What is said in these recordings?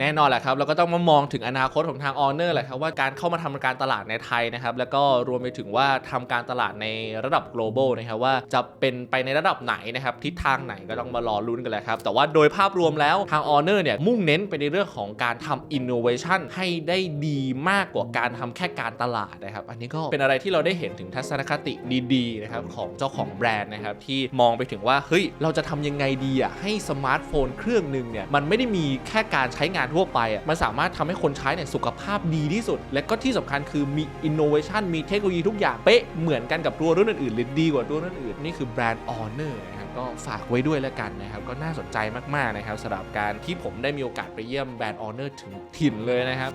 แน่นอนแหละครับเราก็ต้องมามองถึงอนาคตของทาง Honor แหละครับว่าการเข้ามาทำการตลาดในไทยนะครับ แล้วก็รวมไปถึงว่าทำการตลาดในระดับ global นะครับว่าจะเป็นไปในระดับไหนนะครับทิศทางไหนก็ต้องมารอลุ้นกันแหละครับ แต่ว่าโดยภาพรวมแล้วทาง Honor เนี่ยมุ่งเน้นไปในเรื่องของการทำ innovation ให้ได้ดีมากกว่าการทำแค่การตลาดนะครับ อันนี้ก็เป็นอะไรที่เราได้เห็นถึงทัศนคติดีๆนะครับของเจ้าของแบรนด์นะครับที่มองไปถึงว่าเฮ้ยเราจะทำยังไงดีอะให้สมาร์ทโฟนเครื่องหนึ่งเนี่ยมันไม่ได้มีแค่การใช้งานทั่วไปอะมันสามารถทำให้คนใช้เนี่ยสุขภาพดีที่สุด และก็ที่สำคัญคือมีอินโนเวชันมีเทคโนโลยีทุกอย่างเป๊ะเหมือนกันกับตัวรุ่นอื่นๆหรือดีกว่าตัวรุ่นอื่นนี่คือแบรนด์ออเนอร์นะครับก็ฝากไว้ด้วยแล้วกันนะครับก็น่าสนใจมากๆนะครับสำหรับการที่ผมได้มีโอกาสไปเยี่ยมแบรนด์ออเนอร์ถึงถิ่นเลยนะครับ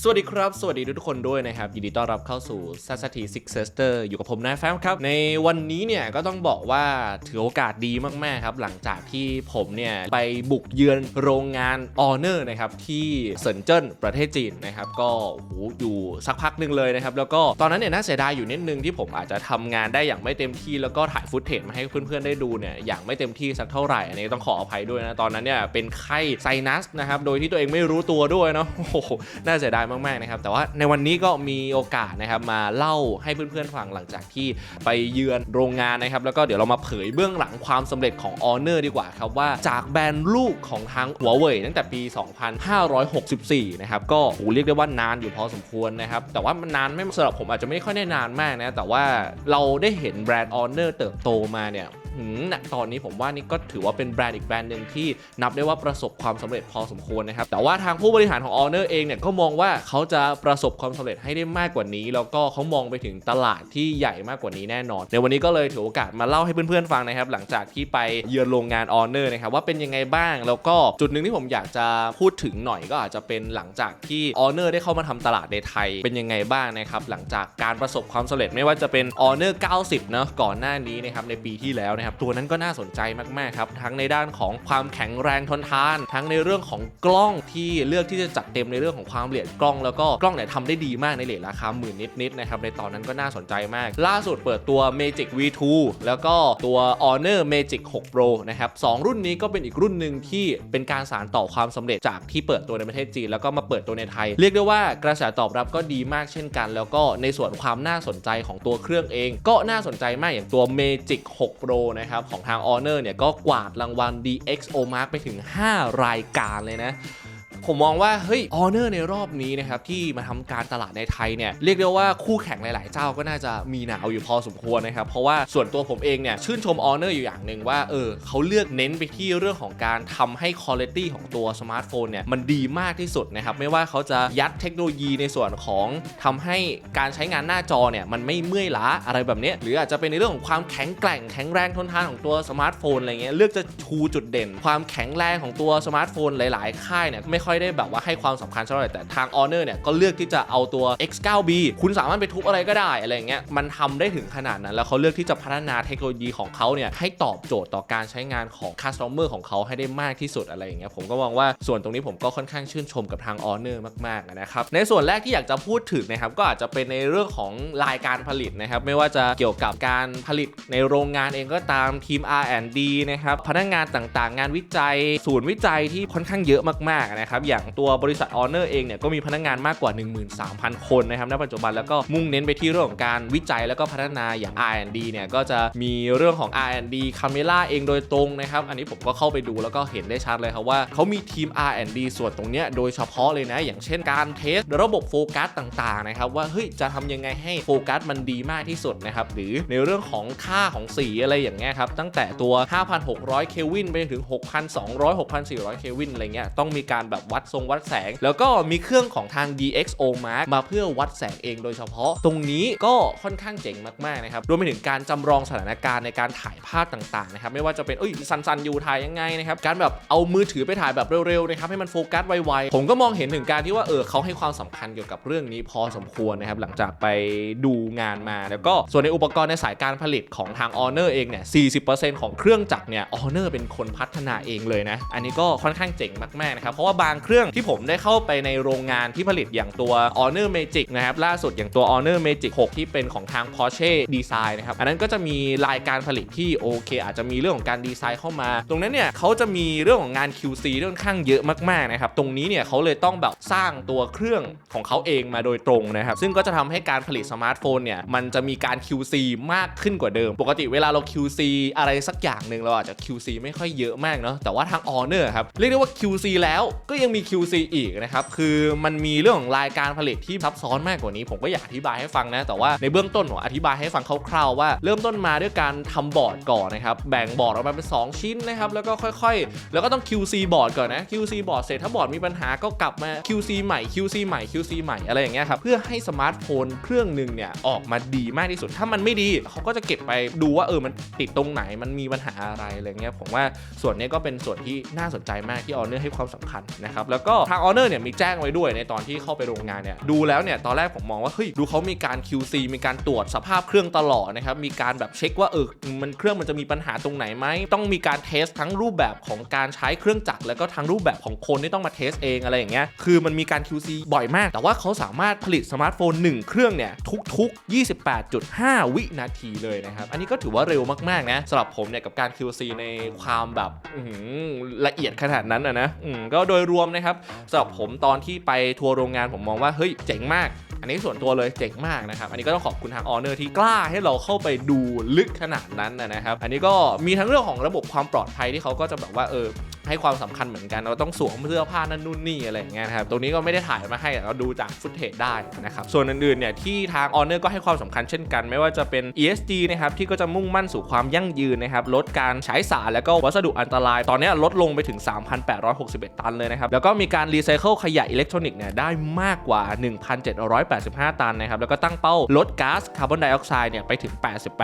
สวัสดีครับ สวัสดีทุกคนด้วยนะครับ ยินดีต้อนรับเข้าสู่ s a s a t Six Sister อยู่กับผมนายแฟมครับ ในวันนี้เนี่ยก็ต้องบอกว่าถือโอกาสดีมากๆครับ หลังจากที่ผมเนี่ยไปบุกเยือนโรงงาน Honor นะครับ ที่เซินเจิ้นประเทศจีนนะครับ ก็โอ้โหอยู่สักพักหนึ่งเลยนะครับ แล้วก็ตอนนั้นเนี่ยน่าเสียดายอยู่นิดนึงที่ผมอาจจะทำงานได้อย่างไม่เต็มที่แล้วก็ถ่ายฟุตเทจมาให้เพื่อนๆได้ดูเนี่ยอย่างไม่เต็มที่สักเท่าไหร่อันนี้ต้องขออภัยด้วยนะตอนนั้นเนี่ยเป็นไข้ไซนัสนะครับโดยที่ตัวเองไม่รู้ตัวด้วยเนาะโอ้โหน่าเสียดายมากๆนะครับแต่ว่าในวันนี้ก็มีโอกาสนะครับมาเล่าให้เพื่อนๆฟังหลังจากที่ไปเยือนโรงงานนะครับแล้วก็เดี๋ยวเรามาเผยเบื้องหลังความสำเร็จของ Honor ดีกว่าครับว่าจากแบรนด์ลูกของทางหัวเว่ยตั้งแต่ปี 2564 นะครับก็โอ้เรียกได้ว่านานอยู่พอสมควรนะครับแต่ว่ามันนานไม่สำหรับผมอาจจะไม่ค่อยได้นานมากนะแต่ว่าเราได้เห็นแบรนด์ Honor เติบโตมาเนี่ย ณตอนนี้ผมว่านี่ก็ถือว่าเป็นแบรนด์อีกแบรนด์หนึ่งที่นับได้ว่าประสบความสำเร็จพอสมควรนะครับ แต่ว่าทางผู้บริหารของ Honor เองเนี่ยก็มองว่าเขาจะประสบความสำเร็จให้ได้มากกว่านี้ แล้วก็เขามองไปถึงตลาดที่ใหญ่มากกว่านี้แน่นอน ในวันนี้ก็เลยถือโอกาสมาเล่าให้เพื่อนๆฟังนะครับ หลังจากที่ไปเยือนโรงงาน Honor นะครับว่าเป็นยังไงบ้าง แล้วก็จุดหนึ่งที่ผมอยากจะพูดถึงหน่อยก็อาจจะเป็นหลังจากที่ Honor ได้เข้ามาทำตลาดในไทยเป็นยังไงบ้างนะครับหลังจากการประสบความสำเร็จไม่ว่าจะเป็น Honor 90เนอะก่อนหน้านี้นะครับในปีที่แล้วนะครับตัวนั้นก็น่าสนใจมากๆครับทั้งในด้านของความแข็งแรงทนทาน ทั้งในเรื่องของกล้องที่เลือกที่จะจัดเต็มในเรื่องของความละเอียดกล้องแล้วก็กล้องเนี่ยทำได้ดีมากในเลทราคาหมื่นนิดๆนะครับในตอนนั้นก็น่าสนใจมาก ล่าสุดเปิดตัว Magic V2 แล้วก็ตัว Honor Magic 6 Pro นะครับสองรุ่นนี้ก็เป็นอีกรุ่นหนึ่งที่เป็นการสานต่อความสำเร็จจากที่เปิดตัวในประเทศจีนแล้วก็มาเปิดตัวในไทย เรียกได้ว่ากระแสตอบรับก็ดีมากเช่นกัน แล้วก็ในส่วนความน่าสนใจของตัวเครื่องเอง ก็น่าสนใจมากอย่างตัว Magic 6 Pro นะครับของทาง Honor เนี่ยก็กวาดรางวัล DXO Mark ไปถึง 5 รายการเลยนะ ผมมองว่าเฮ้ย Honor ในรอบนี้นะครับที่มาทำการตลาดในไทยเนี่ยเรียกได้ว่าคู่แข่งหลาย ๆ เจ้าก็น่าจะมีหนาวอยู่พอสมควรนะครับเพราะว่าส่วนตัวผมเองเนี่ยชื่นชม Honor อยู่อย่างหนึ่งว่าเออเขาเลือกเน้นไปที่เรื่องของการทำให้คุณภาพของตัวสมาร์ทโฟนเนี่ยมันดีมากที่สุดนะครับไม่ว่าเขาจะยัดเทคโนโลยีในส่วนของทำให้การใช้งานหน้าจอเนี่ยมันไม่เมื่อยล้าอะไรแบบนี้หรืออาจจะเป็นในเรื่องของความแข็งแกร่งแข็งแรงทนทานของตัวสมาร์ทโฟนอะไรเงี้ยเลือกจะชูจุดเด่น ความแข็งแรงของตัวสมาร์ทโฟนหลาย ๆ ค่ายเนี่ยไม่ค่อยได้แบบว่าให้ความสำคัญเท่าไหร่แต่ทาง Honor เนี่ยก็เลือกที่จะเอาตัว X9B คุณสามารถไปทุบอะไรก็ได้อะไรเงี้ยมันทำได้ถึงขนาดนั้น แล้วเขาเลือกที่จะพัฒนาเทคโนโลยีของเขาเนี่ยให้ตอบโจทย์ต่อการใช้งานของ customer ของเขาให้ได้มากที่สุดอะไรอย่างเงี้ยผมก็มองว่าส่วนตรงนี้ผมก็ค่อนข้างชื่นชมกับทาง Honor มากๆนะครับในส่วนแรกที่อยากจะพูดถึงนะครับก็อาจจะเป็นในเรื่องของรายการผลิตนะครับไม่ว่าจะเกี่ยวกับการผลิตในโรงงานเองก็ตามทีม R&D นะครับพนักงานต่างๆ งานวิจัย ศูนย์วิจัยที่ค่อนข้างเยอะมากๆนะครับอย่างตัวบริษัท Honor เองเนี่ยก็มีพนักงานมากกว่า 13,000 คนนะครับณปัจจุบันแล้วก็มุ่งเน้นไปที่เรื่องของการวิจัยแล้วก็พัฒนาอย่าง R&D เนี่ยก็จะมีเรื่องของ R&D คาเมล่าเองโดยตรงนะครับ อันนี้ผมก็เข้าไปดูแล้วก็เห็นได้ชัดเลยครับว่าเขามีทีม R&D ส่วนตรงเนี้ยโดยเฉพาะเลยนะ อย่างเช่นการเทสระบบโฟกัสต่างๆนะครับว่าเฮ้ยจะทำยังไงให้โฟกัสมันดีมากที่สุดนะครับหรือในเรื่องของค่าของสีอะไรอย่างเงี้ยครับตั้งแต่ตัว 5,600 เคลวินไปถึง 6,200 6,400 เควินอะไรเงี้ยต้องมีการแบบวััดทรงวัดแสง แล้วก็มีเครื่องของทาง DxO Mark มาเพื่อวัดแสงเองโดยเฉพาะ ตรงนี้ก็ค่อนข้างเจ๋งมากๆนะครับรวมไปถึงการจำลองสถานการณ์ในการถ่ายภาพต่างๆนะครับไม่ว่าจะเป็นเอ้ยซันซันๆอยู่ถ่ายยังไงนะครับการแบบเอามือถือไปถ่ายแบบเร็วๆนะครับให้มันโฟกัสไวๆผมก็มองเห็นถึงการที่ว่าเออเขาให้ความสำคัญเกี่ยวกับเรื่องนี้พอสมควรนะครับหลังจากไปดูงานมา แล้วก็ส่วนในอุปกรณ์ในสายการผลิตของทาง Honor เองเนี่ย 40%ของเครื่องจักรเนี่ย Honor เป็นคนพัฒนาเองเลยนะ อันนี้ก็ค่อนข้างเจ๋งมากๆนะครับ เพราะว่าบางเครื่องที่ผมได้เข้าไปในโรงงานที่ผลิตอย่างตัว Honor Magic นะครับล่าสุดอย่างตัว Honor Magic 6 ที่เป็นของทาง Porsche Design นะครับอันนั้นก็จะมีรายการผลิตที่โอเค อาจจะมีเรื่องของการดีไซน์เข้ามา ตรงนั้นเนี่ยเขาจะมีเรื่องของงาน QC ที่ค่อนข้างเยอะมากๆนะครับตรงนี้เนี่ยเขาเลยต้องแบบสร้างตัวเครื่องของเขาเองมาโดยตรงนะครับซึ่งก็จะทำให้การผลิตสมาร์ทโฟนเนี่ยมันจะมีการ QC มากขึ้นกว่าเดิม ปกติเวลาเรา QC อะไรสักอย่างหนึ่งเราอาจจะ QC ไม่ค่อยเยอะมากเนาะแต่ว่าทาง Honor ครับเรียกได้ว่า QC แล้วก็ยังังมี QC อีกนะครับ คือมันมีเรื่องของรายการผลิตที่ซับซ้อนมากกว่านี้ ผมก็อยากอธิบายให้ฟังนะ แต่ว่าในเบื้องต้นผมอธิบายให้ฟังคร่าวๆว่า เริ่มต้นมาด้วยการทำบอร์ดก่อนนะครับ แบ่งบอร์ดออกมาเป็น 2 ชิ้นนะครับ แล้วก็ค่อยๆ แล้วก็ต้อง QC บอร์ดก่อนนะ QC บอร์ดเสร็จถ้าบอร์ดมีปัญหาก็กลับมา QC ใหม่ QC ใหม่ QC ใหม่อะไรอย่างเงี้ยครับ เพื่อให้สมาร์ทโฟนเครื่องหนึ่งเนี่ยออกมาดีมากที่สุด ถ้ามันไม่ดีเขาก็จะเก็บไปดูว่าเออมันติดตรงไหนมันมีปัญหาอะไรอะไรเงี้ยผมว่าส่วนนี้ก็เป็นส่วนที่น่าสนใจมากที่ Honor ให้ความสำคัญนะครับแล้วก็ทาง Honor เนี่ยมีแจ้งไว้ด้วยในตอนที่เข้าไปโรงงานเนี่ยดูแล้วเนี่ยตอนแรกผมมองว่าเฮ้ยดูเขามีการ QC มีการตรวจสภาพเครื่องตลอดนะครับมีการแบบเช็คว่าเออมันเครื่องมันจะมีปัญหาตรงไหนไหมต้องมีการเทสทั้งรูปแบบของการใช้เครื่องจักรแล้วก็ทั้งรูปแบบของคนที่ต้องมาเทสเองอะไรอย่างเงี้ยคือมันมีการ QC บ่อยมาก แต่ว่าเขาสามารถผลิตสมาร์ทโฟน 1 เครื่องเนี่ยทุกๆ 28.5 วินาทีเลยนะครับอันนี้ก็ถือว่าเร็วมากๆนะสำหรับผมเนี่ยกับการ QC ในความแบบละเอียดขนาดนั้นนะนะก็โดยรวมนะครับสำหรับผมตอนที่ไปทัวร์โรงงานผมมองว่าเฮ้ยเจ๋งมาก อันนี้ส่วนตัวเลยเจ๋งมากนะครับ อันนี้ก็ต้องขอบคุณทางออเนอร์ที่กล้าให้เราเข้าไปดูลึกขนาดนั้นนะครับ อันนี้ก็มีทั้งเรื่องของระบบความปลอดภัยที่เขาก็จะแบบว่าเออ ให้ความสำคัญเหมือนกัน เราต้องสวมเสื้อผ้านั่นนู่นนี่อะไรอย่างเงี้ยครับตรงนี้ก็ไม่ได้ถ่ายมาให้เราดูจากฟุตเทจได้นะครับส่วนอื่นๆเนี่ยที่ทาง Honor ก็ให้ความสำคัญเช่นกัน ไม่ว่าจะเป็น ESG นะครับที่ก็จะมุ่งมั่นสู่ความยั่งยืนนะครับลดการใช้สารแล้วก็วัสดุอันตราย ตอนนี้ลดลงไปถึง 3,861 ตันเลยนะครับแล้วก็มีการรีไซเคิลขยะอิเล็กทรอนิกส์เนี่ยได้มากกว่า 1,785 ตันนะครับแล้วก็ตั้งเป้าลดก๊าซคาร์บอนไดออกไซด์เนี่ยไปถึง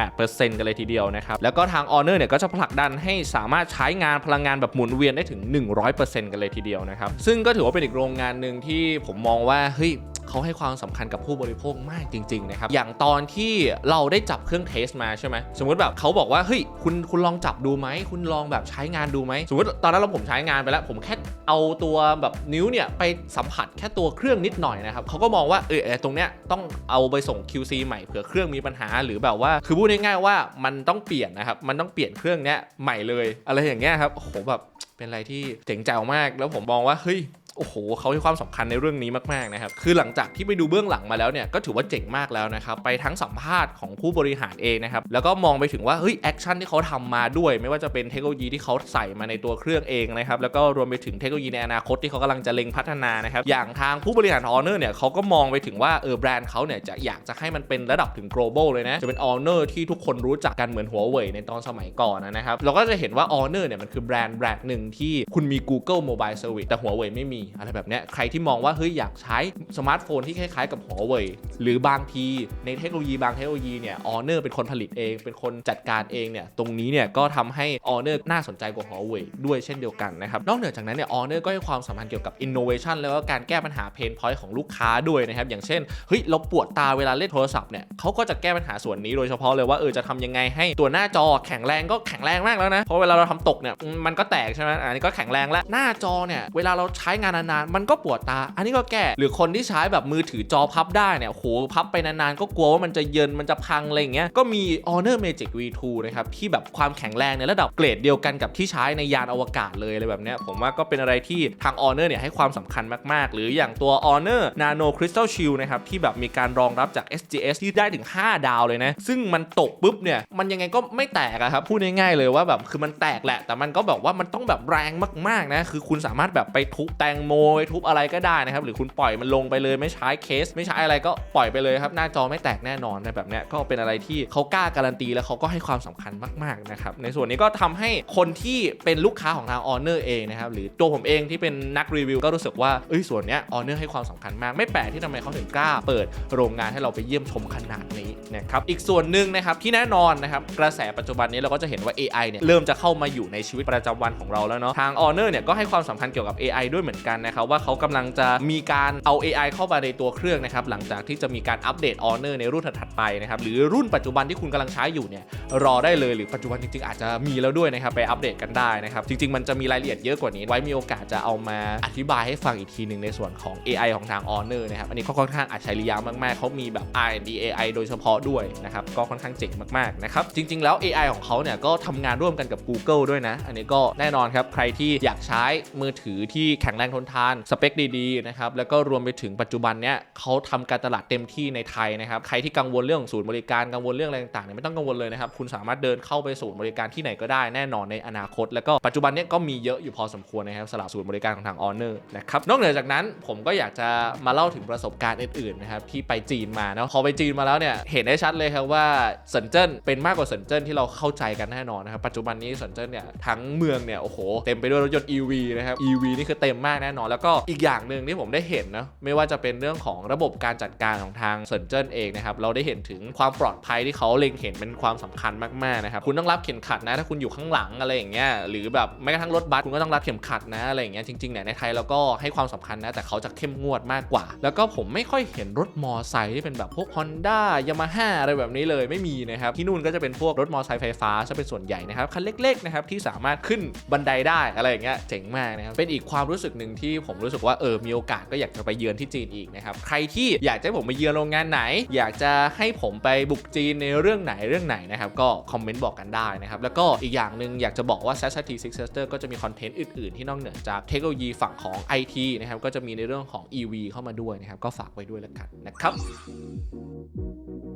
88%กันเลยทีเดียวนะครับแล้วก็ทาง Honor เนี่ยก็จะผลักดันให้สามารถใช้งานพลังงานแบบหมุนเวียนได้ถึง 100%กันเลยทีเดียวนะครับ ซึ่งก็ถือว่าเป็นอีกโรงงานหนึ่งที่ผมมองว่าเฮ้ยเขาให้ความสำคัญกับผู้บริโภคมากจริง ๆ นะครับ อย่างตอนที่เราได้จับเครื่องเทสมาใช่ไหม สมมติแบบเขาบอกว่า เฮ้ย คุณ คุณลองจับดูไหม คุณลองแบบใช้งานดูไหม สมมติตอนนั้นเราผมใช้งานไปแล้ว ผมแค่เอาตัวแบบนิ้วเนี่ย ไปสัมผัสแค่ตัวเครื่องนิดหน่อยนะครับ เขาก็มองว่า เออเออตรงเนี้ยต้องเอาไปส่ง QC ใหม่ เผื่อเครื่องมีปัญหา หรือแบบว่า คือพูดง่ายๆว่ามันต้องเปลี่ยนนะครับ มันต้องเปลี่ยนเครื่องเนี้ยใหม่เลย อะไรอย่างเงี้ยครับ โอ้โหแบบ เป็นอะไรที่เจ๋งแจ๋วมาก แล้วผมมองว่าเฮ้ย โอ้โหเขาให้ความสำคัญในเรื่องนี้มากๆนะครับ คือหลังจากที่ไปดูเบื้องหลังมาแล้วเนี่ยก็ถือว่าเจ๋งมากแล้วนะครับ ไปทั้งสัมภาษณ์ของผู้บริหารเองนะครับ แล้วก็มองไปถึงว่าเฮ้ยแอคชั่นที่เขาทำมาด้วย ไม่ว่าจะเป็นเทคโนโลยีที่เขาใส่มาในตัวเครื่องเองนะครับ แล้วก็รวมไปถึงเทคโนโลยีในอนาคตที่เขากำลังจะเล็งพัฒนานะครับ อย่างทางผู้บริหาร Honor เนี่ยเขาก็มองไปถึงว่าเออแบรนด์เขาเนี่ยจะอยากจะให้มันเป็นระดับถึง global เลยนะ จะเป็น Honor ที่ทุกคนรู้จักกันเหมือนหัวเว่ยในตอนสมัยก่อนนะครับ เราก็จะเห็นว่า Honor เนี่ยมันคือแบรนด์แบรนด์หนึ่งที่คุณมี Google Mobile Service แต่หัวเว่ยไม่มีอะไรแบบเนี้ยใครที่มองว่าเฮ้ยอยากใช้สมาร์ทโฟนที่คล้ายๆกับหัวเว่ยหรือบางทีในเทคโนโลยีบางเทคโนโลยีเนี่ย Honor เป็นคนผลิตเอง เป็นคนจัดการเองเนี่ยตรงนี้เนี่ยก็ทำให้ Honor น่าสนใจกว่าหัวเว่ยด้วยเช่นเดียวกันนะครับนอกเหนือจากนั้นเนี่ย Honor ก็ให้ความสำคัญเกี่ยวกับ innovation แล้วก็การแก้ปัญหา pain point ของลูกค้าด้วยนะครับอย่างเช่นเฮ้ยเราปวดตาเวลาเล่นโทรศัพท์เนี่ยเขาก็จะแก้ปัญหาส่วนนี้โดยเฉพาะเลยว่าเออจะทำยังไงให้ตัวหน้าจอแข็งแรงก็แข็งแรงมากแล้วนะเพราะเวลาเราทำตกเนี่ยมันก็แตกใช่ไหมอันนี้ก็แข็งแรงแล้วหน้าจอเนี่ยเวลาเราใช้งานนานๆ มันก็ปวดตา อันนี้ก็แก้หรือคนที่ใช้แบบมือถือจอพับได้เนี่ยโหพับไปนานๆ ก็กลัวว่ามันจะเยินมันจะพังอะไรอย่างเงี้ยก็มี Honor Magic V2 นะครับที่แบบความแข็งแรงในระดับเกรดเดียวกันกับที่ใช้ในยานอวกาศเลยอะไรแบบเนี้ยผมว่าก็เป็นอะไรที่ทาง Honor เนี่ยให้ความสำคัญมากๆ หรืออย่างตัว Honor Nano Crystal Shield นะครับที่แบบมีการรองรับจาก SGS ที่ได้ถึง 5 ดาวเลยนะ ซึ่งมันตกปุ๊บเนี่ยมันยังไงก็ไม่แตกอะครับพูดง่ายๆเลยว่าแบบคือมันแตกแหละ แต่มันก็แบบว่ามันต้องแบบแรงมากๆนะคือคุณสามารถแบบไปทุบแตงโมไปทุบอะไรก็ได้นะครับหรือคุณปล่อยมันลงไปเลยไม่ใช้เคส ไม่ใช้อะไรก็ปล่อยไปเลยครับ หน้าจอไม่แตกแน่นอนในแบบนี้ก็เป็นอะไรที่เขากล้าการันตีแล้วเขาก็ให้ความสำคัญมากๆนะครับในส่วนนี้ก็ทำให้คนที่เป็นลูกค้าของทาง Honor เองนะครับหรือตัวผมเองที่เป็นนักรีวิวก็รู้สึกว่าเอ้ยส่วนนี้ย Honor ให้ความสำคัญมาก ไม่แปลกที่ทำไมเขาถึงกล้าเปิดโรงงานให้เราไปเยี่ยมชมขนาดนี้นะครับอีกส่วนหนึ่งนะครับที่แน่นอนนะครับกระแสปัจจุบันนี้เราก็จะเห็นว่า AI เนี่ยเริ่มจะเข้ามาอยู่ในชีวิตประจำวันของเราแล้วเนาะทาง Honor เนี่ยก็ให้ความสำคัญเกี่ยวกับ AI ด้วยเหมือนกันกันนะครับว่าเขากำลังจะมีการเอา AI เข้ามาในตัวเครื่องนะครับหลังจากที่จะมีการอัปเดต Honor ในรุ่นถัดๆไปนะครับหรือรุ่นปัจจุบันที่คุณกำลังใช้อยู่เนี่ยรอได้เลยหรือปัจจุบันจริงๆ อาจจะมีแล้วด้วยนะครับไปอัปเดตกันได้นะครับจริงๆ มันจะมีรายละเอียดเยอะกว่านี้ ไว้มีโอกาสจะเอามาอธิบายให้ฟังอีกทีหนึ่งในส่วนของ AI ของทาง Honor นะครับอันนี้ก็ค่อนข้างอัจฉริยะมากๆเขามีแบบ R&D AI โดยเฉพาะด้วยนะครับก็ค่อนข้างเจ๋งมากๆนะครับจริง ๆ แล้ว AI ของเขาเนี่ยก็ทำงานร่วมกันกับ Google ด้วยนะ อันนี้ก็แน่นอนครับใครที่อยากใช้มือถือที่แข็งแรงทนทาน สเปคดีๆนะครับแล้วก็รวมไปถึงปัจจุบันเนี้ยเขาทำการตลาดเต็มที่ในไทยนะครับใครที่กังวลเรื่องศูนย์บริการกังวลเรื่องอะไรต่างๆเนี่ยไม่ต้องกังวลเลยนะครับคุณสามารถเดินเข้าไปศูนย์บริการที่ไหนก็ได้แน่นอนในอนาคต แล้วก็ปัจจุบันเนี้ยก็มีเยอะอยู่พอสมควรนะครับสำหรับศูนย์บริการของทาง Honor นะครับนอกเหนือจากนั้นผมก็อยากจะมาเล่าถึงประสบการณ์อื่นๆนะครับที่ไปจีนมาเนาะพอไปจีนมาแล้วเนี่ยเห็นได้ชัดเลยครับว่าเซินเจิ้นเป็นมากกว่าเซินเจิ้นที่เราเข้าใจกันแน่นอนนะครับปัจจุบันนี้เซินเจิ้นเนี่ยทั้งเมืองเนี่ยโอ้โหเต็มไปด้วยรถยนต์ EV นะครับ EV นี่คือเต็มมากแน่นอน แล้วก็อีกอย่างหนึ่งที่ผมได้เห็นนะไม่ว่าจะเป็นเรื่องของระบบการจัดการของทางเซินเจิ้นเองนะครับเราได้เห็นถึงความปลอดภัยที่เขาเล็งเห็นเป็นความสำคัญมากๆนะครับคุณต้องรับเข็มขัดนะถ้าคุณอยู่ข้างหลังอะไรอย่างเงี้ยหรือแบบแม้กระทั่งรถบัสคุณก็ต้องรับเข็มขัดนะอะไรอย่างเงี้ยจริงๆเนี่ยในไทยเราก็ให้ความสำคัญนะแต่เขาจะเข้มงวดมากกว่า แล้วก็ผมไม่ค่อยเห็นรถมอไซค์ที่เป็นแบบพวก Honda Yamaha อะไรแบบนี้เลยไม่มีนะครับที่นู่นก็จะเป็นพวกรถมอไซค์ไฟฟ้าซะเป็นส่วนใหญ่นะครับคันเล็กๆนะครับที่สามารถขึ้นบันไดได้อะไรอย่างเงี้ยเจ๋งมากนะครับเป็นอีกความรู้สึกหนึ่งที่ผมรู้สึกว่าเออมีโอกาสก็อยากจะไปเยือนที่จีนอีกนะครับใครที่อยากจะผมไปเยือนโรงงานไหน อยากจะให้ผมไปบุกจีนในเรื่องไหนเรื่องไหนนะครับก็คอมเมนต์บอกกันได้นะครับแล้วก็อีกอย่างหนึ่งอยากจะบอกว่า s a s a t Six Sister ก็จะมีคอนเทนต์อื่นๆ ที่นอกเหนือจากเทคโนโลยีฝั่งของ IT นะครับก็จะมีในเรื่องของ EV เข้ามาด้วยนะครับก็ฝากไว้ด้วยแล้วกันนะครับ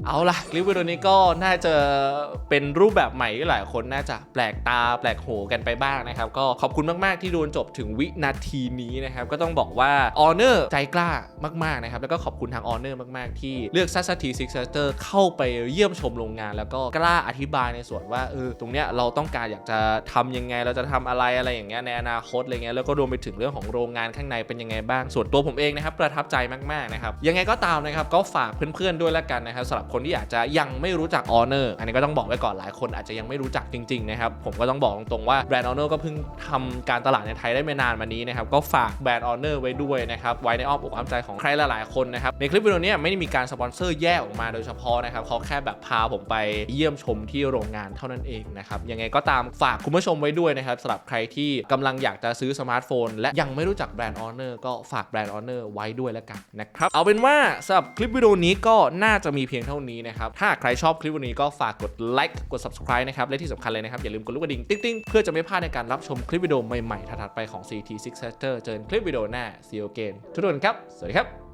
เอาล่ะคลิปวิดีโอนี้ก็น่าจะเป็นรูปแบบใหม่ที่หลายคนน่าจะแปลกตาแปลกหูกันไปบ้างนะครับ ก็ขอบคุณมาก ๆ ที่ดูจนจบถึงวินาทีนี้นะครับก็ต้องบอกว่า Honor ใจกล้ามากๆนะครับแล้วก็ขอบคุณทาง Honor มากๆ ที่เลือก s a s a t Six Sister เข้าไปเยี่ยมชมโรงงาน แล้วก็กล้าอธิบายในส่วนว่าเออตรงเนี้ยเราต้องการอยากจะทำยังไงเราจะทำอะไรอะไรอย่างเงี้ยในอนาคตอะไรเงี้ยแล้วก็รวมไปถึงเรื่องของโรงงานข้างในเป็นยังไงบ้างส่วนตัวผมเองนะครับประทับใจมากๆนะครับยังไงก็ตามนะครับก็ฝากเพื่อนๆด้วยละกันนะครับสำหรับคนที่อยากจะยังไม่รู้จัก Honor อันนี้ก็ต้องบอกไว้ก่อนหลายคนอาจจะยังไม่รู้จักจริงๆนะครับผมก็ต้องบอกตรงๆว่าแบรนด์ Honor ก็เพิ่งทำการตลาดในไทยได้ไม่นานมานี้นะครับก็ฝากแบรนด์ Honor ไว้ด้วยนะครับ ไว้ในอ้อมอกอ้อมใจของใครหลายๆคนนะครับ ในคลิปวิดีโอนี้ไม่ได้มีการสปอนเซอร์แยกออกมาโดยเฉพาะนะครับเขาแค่แบบพาผมไปเยี่ยมชมที่โรงงานเท่านั้นเองนะครับ ยังไงก็ตามฝากคุณผู้ชมไว้ด้วยนะครับสำหรับใครที่กำลังอยากจะซื้อสมาร์ทโฟน และยังไม่รู้จักแบรนด์ Honor ก็ฝากแบรนด์ Honor ไว้ด้วยแล้วกันนะครับ เอาเป็นว่าสำหรับคลิปวิดีโอนี้ก็น่าจะมีเพียงเท่านี้นะครับ ถ้าใครชอบคลิปวิดีโอนี้ก็ฝากกดไลค์ กด subscribe นะครับ และที่สำคัญเลยนะครับ อย่าลืมกดลูกกระดิ่งติ๊งๆ เพื่อจะไม่พลาดในการรับชมคลิปวิดีโอใหม่ๆ ถัดๆไปของ CT Six Sector เจอกันคลิปวิดีโอหน้า See you again ทุกคนครับ สวัสดีครับ